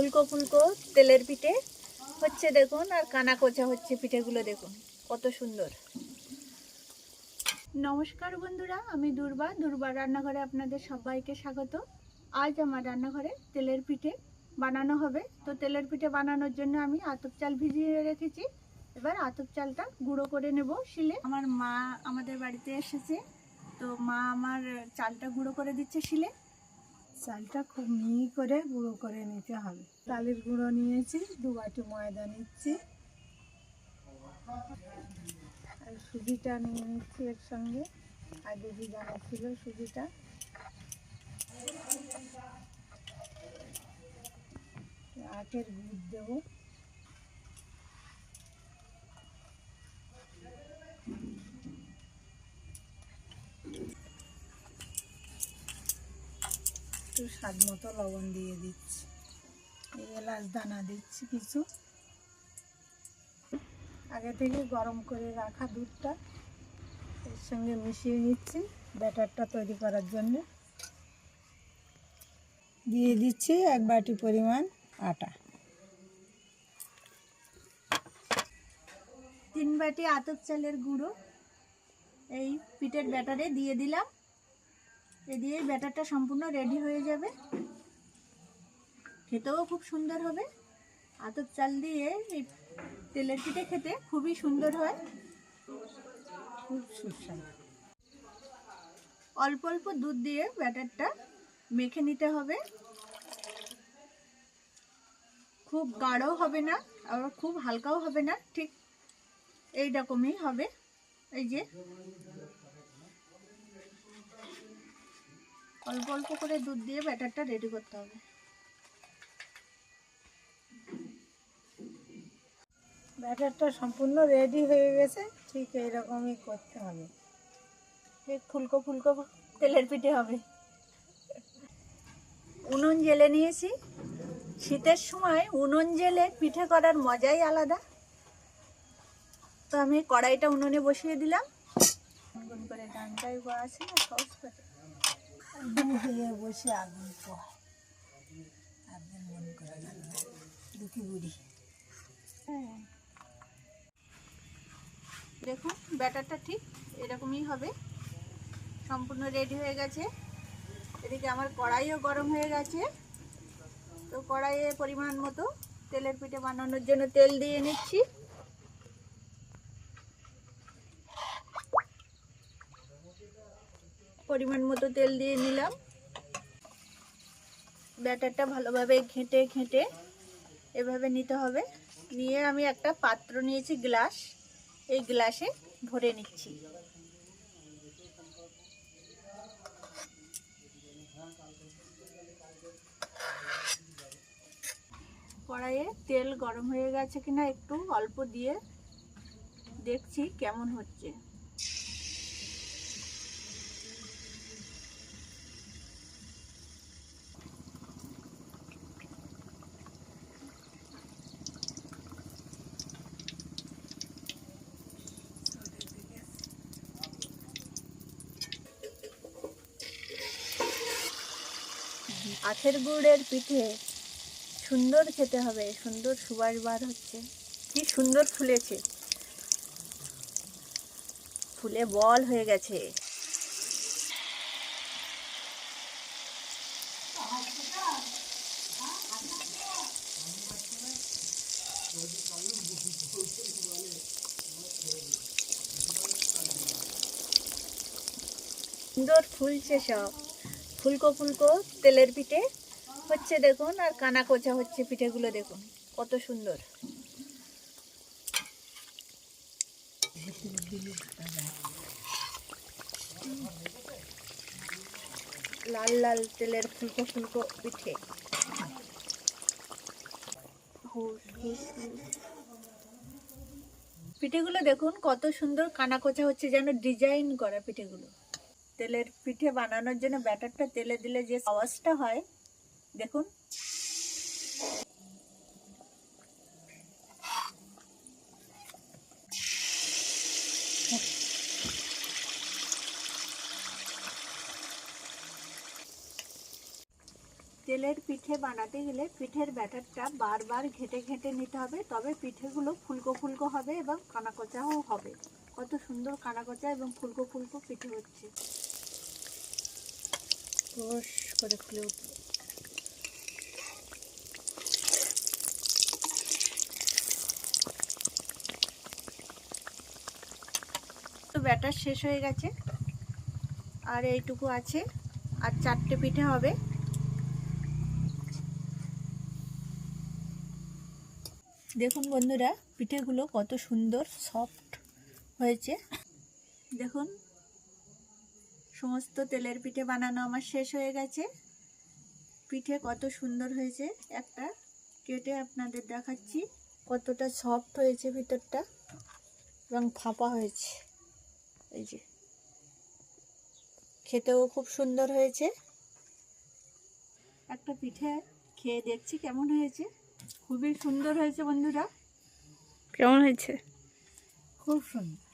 ফুলকো ফুলকো তেলের পিঠে হচ্ছে দেখুন আর কানা কোচা হচ্ছে পিঠেগুলো দেখুন কত সুন্দর। নমস্কার বন্ধুরা আমি দুর্বা। দুর্বা রান্নাঘরে আপনাদের সবাইকে স্বাগত। আজ আমার রান্নাঘরে তেলের পিঠে বানানো হবে। তো তেলের পিঠে বানানোর জন্য আমি আতপ চাল ভিজিয়ে রেখেছি। এবার আতপ চালটা গুঁড়ো করে নেব শিলে। আমার মা আমাদের বাড়িতে এসেছে। তো মা আমার চালটা গুঁড়ো করে দিচ্ছে শিলে। চালটা খুব মিহি করে গুঁড়ো করে নিতে হবে। চালের গুঁড়ো নিয়েছি, দু বাটি ময়দা নিচ্ছি। আর সুজিটা নিয়ে নিচ্ছি এর সঙ্গে। আগে ভিজানো ছিল সুজিটা। আখের গুড় দেবো। একটু স্বাদ মতো লবণ দিয়ে দিচ্ছি। এলাচ দানা দিচ্ছি কিছু। আগে থেকে গরম করে রাখা দুধটা এর সঙ্গে মিশিয়ে নিচ্ছি ব্যাটারটা তৈরি করার জন্য। দিয়ে দিচ্ছি এক বাটি পরিমাণ আটা। তিন বাটি আতপ চালের গুঁড়ো এই পিঠের ব্যাটারে দিয়ে দিলাম। এ দিয়ে ব্যাটারটা সম্পূর্ণ রেডি হয়ে যাবে। খেতেও খুব সুন্দর হবে। আতপ চাল দিয়ে এই তেলের পিঠে খেতে খুবই সুন্দর হয়। খুব সুস্বাদু। অল্প অল্প দুধ দিয়ে ব্যাটারটা মেখে নিতে হবে। খুব গাঢ় হবে না আবার খুব হালকাও হবে না ঠিক এই রকমই হবে। এই যে অল্প অল্প করে দুধ দিয়ে ব্যাটারটা রেডি করতে হবে। ব্যাটারটা সম্পূর্ণ রেডি হয়ে গেছে, ঠিক এইরকমই করতে হবে। ঠিক ফুলকো ফুলকো তেলের পিঠে হবে। উনুন জেলে নিয়েছি। শীতের সময় উনুন জেলে পিঠে করার মজাই আলাদা। তো আমি কড়াইটা উনুনে বসিয়ে দিলাম। করে ডানটাই আছে না সহজ করে। একদম হয়ে বসে আগুন পোহায়। মন করে দুঃখী বুড়ি। দেখুন, ব্যাটারটা ঠিক এরকমই হবে। সম্পূর্ণ রেডি হয়ে গেছে। এদিকে আমার কড়াইও গরম হয়ে গেছে। তো কড়াইয়ে পরিমাণ মতো তেলের পিঠে বানানোর জন্য তেল দিয়ে নিচ্ছি। পরিমাণ মতো তেল দিয়ে নিলাম। ব্যাটারটা ভালোভাবে ঘেঁটে ঘেঁটে এভাবে নিতে হবে। নিয়ে আমি একটা পাত্র নিয়েছি গ্লাস। এই গ্লাসে ভরে নিচ্ছি। কড়াইয়ে তেল গরম হয়ে গেছে কিনা একটু অল্প দিয়ে দেখছি কেমন হচ্ছে। আখের গুড়ের পিঠে সুন্দর খেতে হবে, সুন্দর সুবাস বার হচ্ছে। কি সুন্দর ফুলেছে। ফুলে বল হয়ে গেছে। সুন্দর ফুলছে সব। ফুলকো ফুলকো তেলের পিঠে হচ্ছে দেখুন, আর কানা কোচা হচ্ছে পিঠেগুলো দেখুন, কত সুন্দর লাল লাল তেলের ফুলকো ফুলকো পিঠে। পিঠেগুলো দেখুন, কত সুন্দর কানা কোচা হচ্ছে যেন ডিজাইন করা পিঠেগুলো তেলের পিঠে বানানোর জন্য ব্যাটারটা তেলে দিলে যে আওয়াজটা হয়, দেখুন। তেলের পিঠে বানাতে গেলে পিঠের ব্যাটারটা বারবার ঘেটে ঘেটে নিতে হবে, তবে পিঠেগুলো ফুলকো ফুলকো হবে এবং কানাকোচাও হবে। কত সুন্দর কানাকোচা এবং ফুলকো ফুলকো পিঠে হচ্ছে। রস করে ফুলে উঠবে ব্যাটার শেষ হয়ে গেছে। আর এইটুকু আছে। আর চারটে পিঠে হবে। দেখুন বন্ধুরা, পিঠেগুলো কত সুন্দর সফট হয়েছে। দেখুন সমস্ত তেলের পিঠে বানানো আমার শেষ হয়ে গেছে। পিঠে কত সুন্দর হয়েছে একটা। কেটে আপনাদের দেখাচ্ছি কতটা সফট হয়েছে ভিতরটা এবং ফাঁপা হয়েছে। এই যে। খেতেও খুব সুন্দর হয়েছে। একটা পিঠে খেয়ে দেখছি কেমন হয়েছে। খুবই সুন্দর হয়েছে বন্ধুরা। কেমন হয়েছে? খুব সুন্দর।